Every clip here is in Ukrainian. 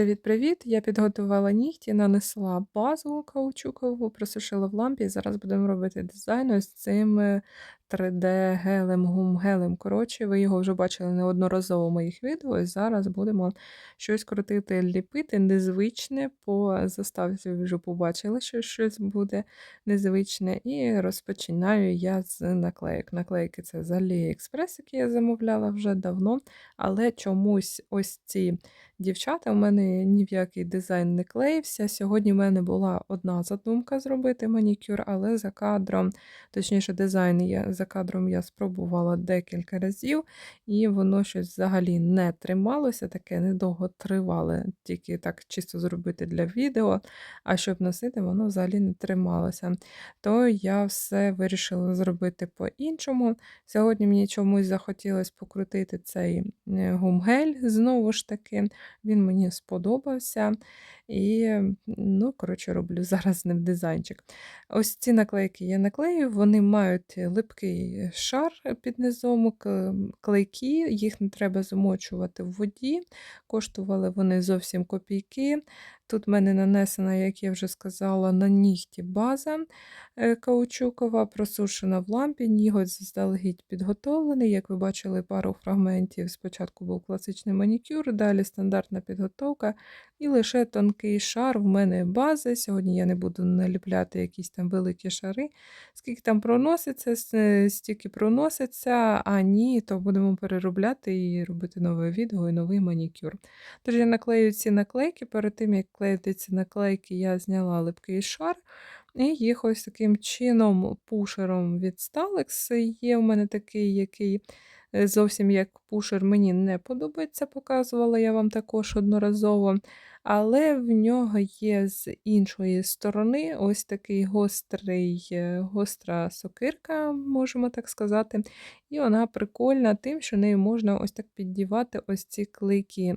Привіт-привіт! Я підготувала нігті, нанесла базу каучукову, просушила в лампі, зараз будемо робити дизайн ось цим е, 3D-гелем, гум-гелем. Коротше, ви його вже бачили неодноразово в моїх відео, і зараз будемо щось крутити, ліпити, незвичне. По заставці ви вже побачили, що щось буде незвичне. І розпочинаю я з наклеїк. Наклейки це з AliExpress, які я замовляла вже давно, але чомусь ось ці. Дівчата, у мене ні в який дизайн не клеївся. Сьогодні в мене була одна задумка зробити манікюр, але за кадром, точніше, дизайн я, за кадром я спробувала декілька разів, і воно щось взагалі не трималося, таке недовго тривале, тільки так чисто зробити для відео. А щоб носити, воно взагалі не трималося. То я все вирішила зробити по-іншому. Сьогодні мені чомусь захотілося покрутити цей е, гумгель знову ж таки. Він мені сподобався. І, ну, коротше, роблю зараз з ним дизайнчик. Ось ці наклейки я наклею, вони мають липкий шар під низом, клейкі, їх не треба замочувати в воді. Коштували вони зовсім копійки. Тут в мене нанесена, як я вже сказала, на нігті база е, каучукова, просушена в лампі, ніготь заздалегідь підготовлений. Як ви бачили, пару фрагментів. Спочатку був класичний манікюр, далі стандартна підготовка і лише тонкий шар в мене бази. Сьогодні я не буду наліпляти якісь там великі шари. Скільки там проноситься, стільки проноситься, а ні, то будемо переробляти і робити нове відео і новий манікюр. Тож я наклею ці наклейки перед тим, як клеїти наклейки, я зняла липкий шар. І їх ось таким чином, пушером від Stalex є у мене такий, який е, зовсім як пушер мені не подобається, показувала я вам також одноразово. Але в нього є з іншої сторони ось такий гострий, е, гостра сокирка, можемо так сказати. І вона прикольна тим, що нею можна ось так піддівати ось ці клейкі.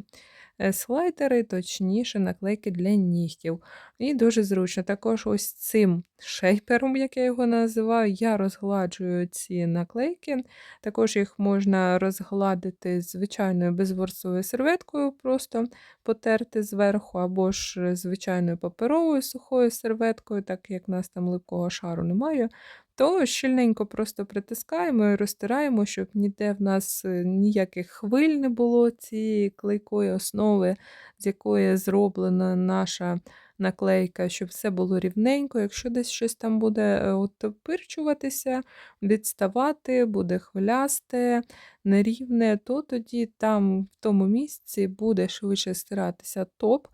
Е, слайдери, точніше, наклейки для нігтів. І дуже зручно. Також ось цим шейпером, як я його називаю, я розгладжую ці наклейки. Також їх можна розгладити звичайною безворсовою серветкою, просто потерти зверху, або ж звичайною паперовою сухою серветкою, так як нас там липкого шару немає то щільненько просто притискаємо і розтираємо, щоб ніде в нас е, ніяких хвиль не було цієї клейкої основи, з якої зроблена наша наклейка, щоб все було рівненько. Якщо десь щось там буде е, отопирчуватися, відставати, буде хвилясте, нерівне, то тоді там в тому місці буде швидше стиратися топ.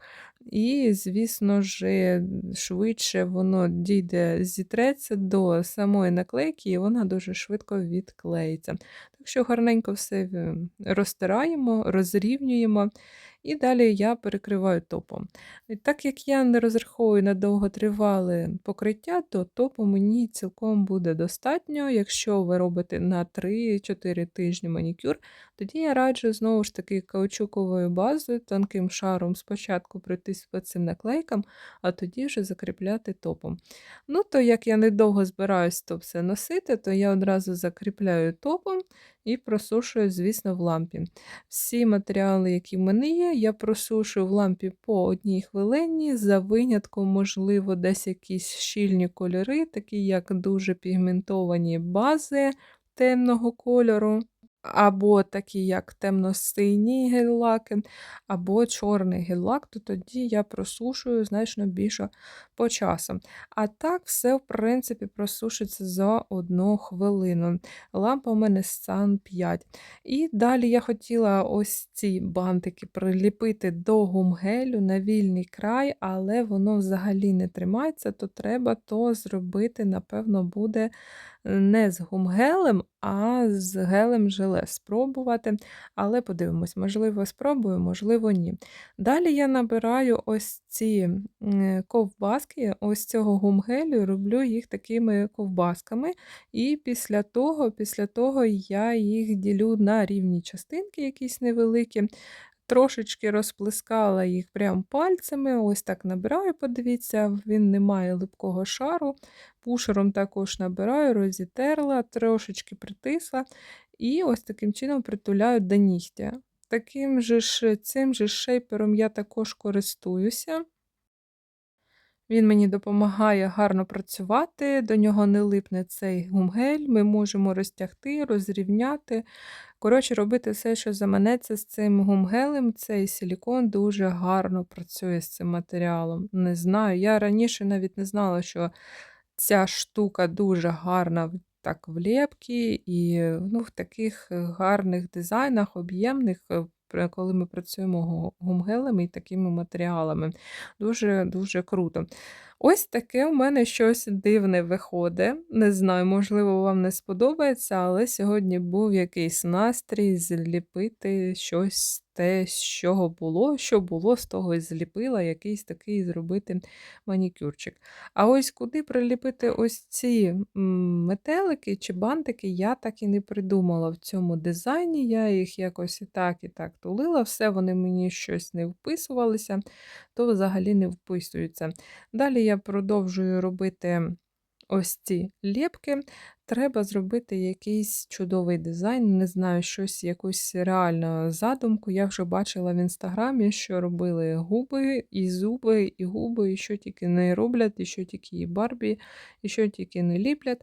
І, звісно ж, швидше воно дійде, зітреться до самої наклейки, і вона дуже швидко відклеїться. Так що гарненько все розтираємо, розрівнюємо. І далі я перекриваю топом. І так як я не розраховую на довготривале покриття, то топу мені цілком буде достатньо. Якщо ви робите на 3-4 тижні манікюр, тоді я раджу знову ж таки каучуковою базою, тонким шаром спочатку пройтись по цим наклейкам, а тоді вже закріпляти топом. Ну, то як я недовго збираюсь то все носити, то я одразу закріпляю топом і просушую, звісно, в лампі. Всі матеріали, які в мене є, я просушую в лампі по одній хвилині, за винятком, можливо, десь якісь щільні кольори, такі як дуже пігментовані бази темного кольору або такі, як темно-синій гель-лаки, або чорний гель-лак, то тоді я просушую значно більше по часу. А так, все, в принципі, просушиться за одну хвилину. Лампа у мене Sun 5. І далі я хотіла ось ці бантики приліпити до гумгелю на вільний край, але воно взагалі не тримається, то треба то зробити, напевно, буде не з гумгелем, а з гелем желе спробувати. Але подивимось, можливо, спробую, можливо, ні. Далі я набираю ось ці ковбаски, ось цього гумгелю, роблю їх такими ковбасками. І після того, після того я їх ділю на рівні частинки, якісь невеликі. Трошечки розплескала їх прям пальцями, ось так набираю, подивіться, він не має липкого шару. Пушером також набираю, розітерла, трошечки притисла і ось таким чином притуляю до нігтя. таким же ж цим же шейпером я також користуюся. Він мені допомагає гарно працювати, до нього не липне цей гумгель, ми можемо розтягти, розрівняти. Коротше, робити все, що заманеться з цим гумгелем, цей силікон дуже гарно працює з цим матеріалом. Не знаю, я раніше навіть не знала, що ця штука дуже гарна так в лєпкі і ну, в таких гарних дизайнах, об'ємних, е, коли ми працюємо гумгелами і такими матеріалами. Дуже-дуже круто. Ось таке у мене щось дивне виходить. Не знаю, можливо, вам не сподобається, але сьогодні був якийсь настрій зліпити щось те, з чого було, що було, з того і зліпила, якийсь такий зробити манікюрчик. А ось куди приліпити ось ці метелики чи бантики, я так і не придумала в цьому дизайні. Я їх якось і так, і так тулила, все вони мені щось не вписувалися, то взагалі не вписуються. Далі я продовжую робити ось ці ліпки. Треба зробити якийсь чудовий дизайн, не знаю, щось, якусь реальну задумку. Я вже бачила в інстаграмі, що робили губи, і зуби, і губи, і що тільки не роблять, і що тільки і Барбі, і що тільки не ліплять.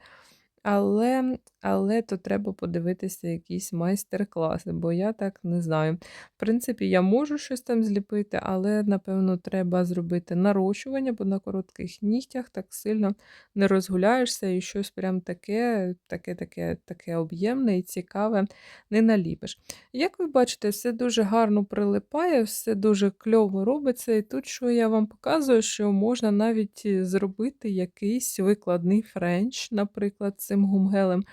Але але то треба подивитися якісь майстер-класи, бо я так не знаю. В принципі, я можу щось там зліпити, але, напевно, треба зробити нарощування, бо на коротких нігтях так сильно не розгуляєшся і щось прям таке, таке, таке, таке об'ємне і цікаве не наліпиш. Як ви бачите, все дуже гарно прилипає, все дуже кльово робиться. І тут, що я вам показую, що можна навіть е, зробити якийсь викладний френч, наприклад, цим гумгелем.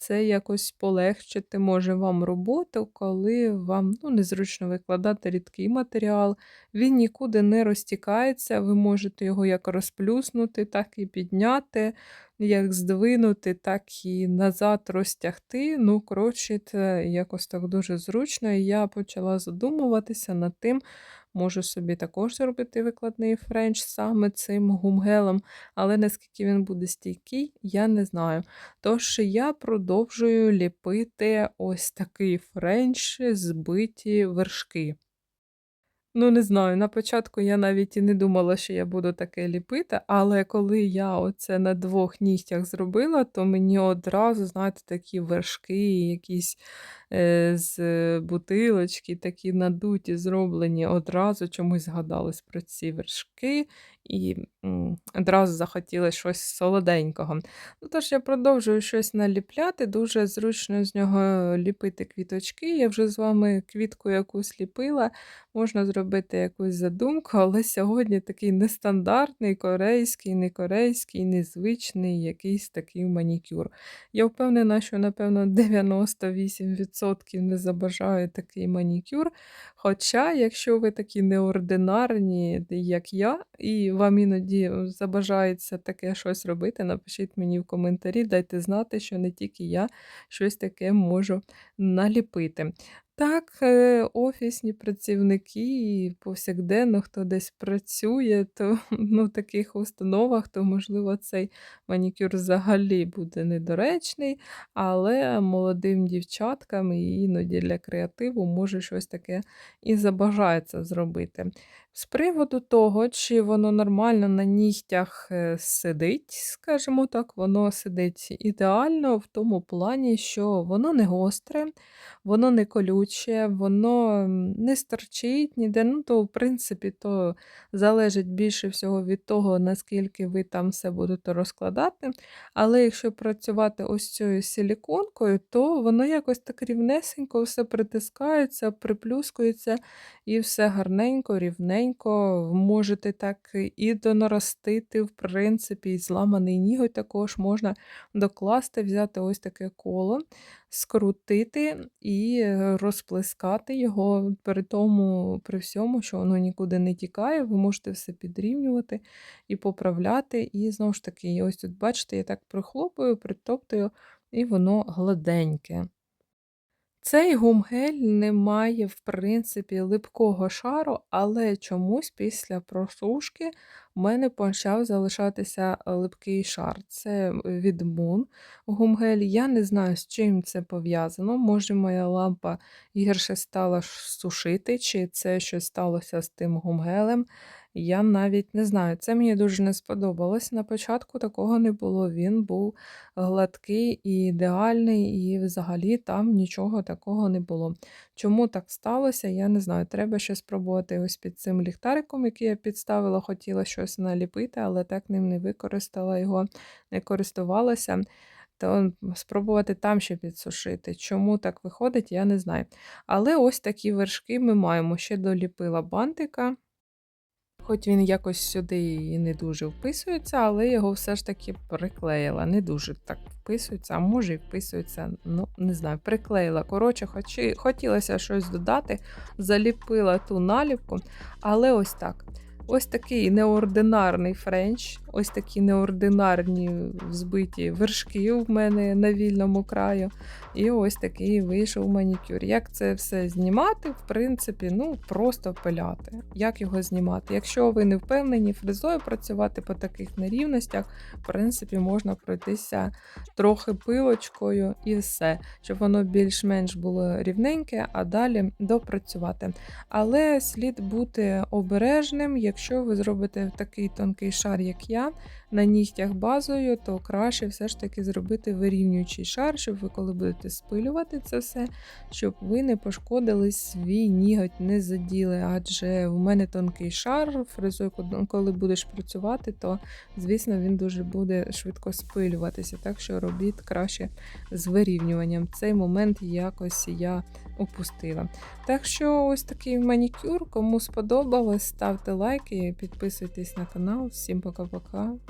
Це якось полегшити може вам роботу, коли вам ну, незручно викладати рідкий матеріал, він нікуди не розтікається, ви можете його як розплюснути, так і підняти, як здвинути, так і назад розтягти. Ну, коротше, це якось так дуже зручно. І я почала задумуватися над тим, можу собі також зробити викладний френч саме цим гумгелем, але наскільки він буде стійкий, я не знаю. Тож я продовжую ліпити ось такий френч, збиті вершки. Ну, не знаю, на початку я навіть і не думала, що я буду таке ліпити, але коли я оце на двох нігтях зробила, то мені одразу, знаєте, такі вершки, якісь з бутилочки, такі надуті, зроблені, одразу чомусь згадалось про ці вершки, і одразу захотілося щось солоденького. Ну, Тож я продовжую щось наліпляти, дуже зручно з нього ліпити квіточки. Я вже з вами квітку якусь ліпила. Можна зробити якусь задумку, але сьогодні такий нестандартний, корейський, не корейський, незвичний якийсь такий манікюр. Я впевнена, що, напевно, 98% не забажаю такий манікюр. Хоча, якщо ви такі неординарні, як я, і вам іноді забажається таке щось робити, напишіть мені в коментарі, дайте знати, що не тільки я щось таке можу наліпити. Так, е, офісні працівники і повсякденно, хто десь працює, то ну, в таких установах, то, можливо, цей манікюр взагалі буде недоречний, але молодим дівчаткам і іноді для креативу може щось таке і забажається зробити. З приводу того, чи воно нормально на нігтях е, сидить, скажімо так, воно сидить ідеально в тому плані, що воно не гостре, воно не колюче, воно не стерчить ніде. Ну, то, в принципі, то залежить більше всього від того, наскільки ви там все будете розкладати. Але якщо працювати ось цією силіконкою, то воно якось так рівнесенько все притискається, приплюскується і все гарненько, рівненько. Можете так і донаростити, в принципі, і зламаний ніготь також можна докласти, взяти ось таке коло, скрутити і розплескати його при тому, при всьому, що воно нікуди не тікає, ви можете все підрівнювати і поправляти. І знову ж таки, ось тут, бачите, я так прихлопую, притоптую, і воно гладеньке. Цей гум-гель не має, в принципі, липкого шару, але чомусь після просушки в мене почав залишатися липкий шар. Це від Moon гум-гель. Я не знаю, з чим це пов'язано. Може, моя лампа гірше стала сушити, чи це щось сталося з тим гум-гелем. Я навіть не знаю. Це мені дуже не сподобалось. На початку такого не було. Він був гладкий і ідеальний, і взагалі там нічого такого не було. Чому так сталося, я не знаю. Треба ще спробувати ось під цим ліхтариком, який я підставила, хотіла щось наліпити, але так ним не використала його, не користувалася. То спробувати там ще підсушити. Чому так виходить, я не знаю. Але ось такі вершки ми маємо. Ще доліпила бантика. Хоч він якось сюди і не дуже вписується, але його все ж таки приклеїла. Не дуже так вписується, а може і вписується, ну, не знаю, приклеїла. Коротше, хоч, хотілося щось додати, заліпила ту наліпку, але ось так. Ось такий неординарний френч, ось такі неординарні взбиті вершки у мене на вільному краю. І ось такий вийшов манікюр. Як це все знімати, в принципі, ну просто пиляти. Як його знімати? Якщо ви не впевнені фрезою працювати по таких нерівностях, в принципі, можна пройтися трохи пилочкою і все, щоб воно більш-менш було рівненьке, а далі допрацювати. Але слід бути обережним, якщо ви зробите такий тонкий шар, як я, життя на нігтях базою, то краще все ж таки зробити вирівнюючий шар, щоб ви, коли будете спилювати це все, щоб ви не пошкодили свій ніготь, не заділи. Адже в мене тонкий шар, фрезою, коли будеш працювати, то, звісно, він дуже буде швидко спилюватися. Так що робіть краще з вирівнюванням. Цей момент якось я опустила. Так що, ось такий манікюр. Кому сподобалось, ставте лайки, підписуйтесь на канал. Всім пока-пока.